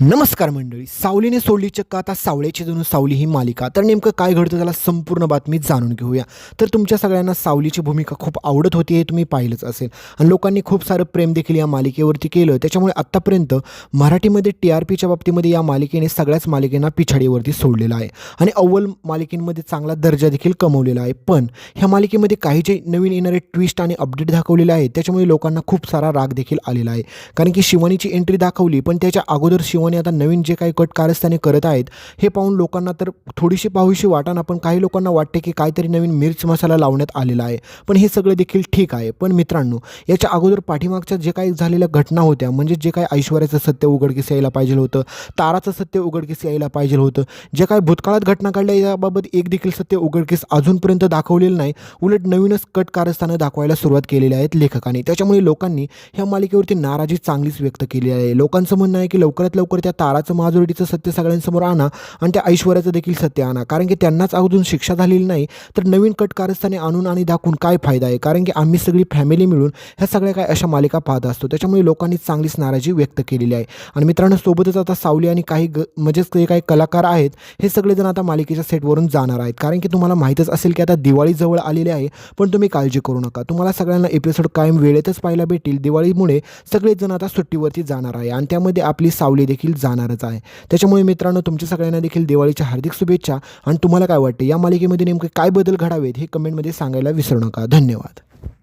नमस्कार मंडळी सावलीने सोडली चक्क आता सावळ्याची जणू सावली ही मालिका. तर नेमकं काय घडतं त्याला संपूर्ण बातमी जाणून घेऊया. तर तुमच्या सगळ्यांना सावलीची भूमिका खूप आवडत होती हे तुम्ही पाहिलंच असेल. आणि लोकांनी खूप सारं प्रेम देखील या मालिकेवरती केलं. त्याच्यामुळे आत्तापर्यंत मराठीमध्ये टी आर पीच्या बाबतीमध्ये या मालिकेने सगळ्याच मालिकेंना पिछाडीवरती सोडलेलं आहे. आणि अव्वल मालिकेंमध्ये चांगला दर्जा देखील कमवलेला आहे. पण ह्या मालिकेमध्ये काही जे नवीन येणारे ट्विस्ट आणि अपडेट दाखवलेले आहेत त्याच्यामुळे लोकांना खूप सारा राग देखील आलेला आहे. कारण की शिवानीची एंट्री दाखवली पण त्याच्या अगोदर शिवानी आता नवीन जे काही कट कारस्थाने करत आहेत हे पाहून लोकांना तर थोडीशी पाहूशी वाटाना पण काही लोकांना वाटते की काहीतरी नवीन मिर्च मसाला लावण्यात आलेला आहे. पण हे सगळं देखील ठीक आहे. पण मित्रांनो याच्या अगोदर पाठीमागच्या जे काही झालेल्या घटना होत्या म्हणजे जे काही ऐश्वर्याचं सत्य उघडकीस यायला पाहिजे होतं ताराचं सत्य उघडकीस यायला पाहिजे होतं जे काही भूतकाळात घटना घडल्या याबाबत एक देखील सत्य उघडकीस अजूनपर्यंत दाखवलेलं नाही उलट नवीनच कट कारस्थानं दाखवायला सुरुवात केलेली आहेत लेखकांनी. त्याच्यामुळे लोकांनी ह्या मालिकेवरती नाराजी चांगलीच व्यक्त केली आहे. लोकांचं म्हणणं आहे की लवकरात लवकर त्या ताराचं माजुरीचं सत्य सगळ्यांसमोर आणा आणि त्या ऐश्वर्याचं देखील सत्य आणा. कारण की त्यांनाच अजून शिक्षा झालेली नाही तर नवीन कट कारस्थाने आणून आणि दाखवून काय फायदा आहे? कारण की आम्ही सगळी फॅमिली मिळून ह्या सगळ्या काय अशा मालिका पाहत असतो. त्याच्यामुळे लोकांनी चांगलीच नाराजी व्यक्त केलेली आहे. आणि मित्रांनो सोबतच आता सावली आणि काही ग म्हणजेच जे काही कलाकार आहेत हे सगळेजण आता मालिकेच्या सेटवरून जाणार आहेत. कारण की तुम्हाला माहीतच असेल की आता दिवाळी जवळ आलेली आहे पण तुम्ही काळजी करू नका. तुम्हाला सगळ्यांना एपिसोड कायम वेळेतच पाहायला भेटेल दिवाळीमुळे सगळेजण आता सुट्टीवरती जाणार आहे. आणि त्यामध्ये आपली सावली देखील देखील जाणारच आहे. त्याच्यामुळे मित्रांनो तुमच्या सगळ्यांना देखील दिवाळीच्या हार्दिक शुभेच्छा. आणि तुम्हाला काय वाटते? या मालिकेमध्ये नेमके काय बदल घडावेत हे कमेंटमध्ये सांगायला विसरू नका. धन्यवाद.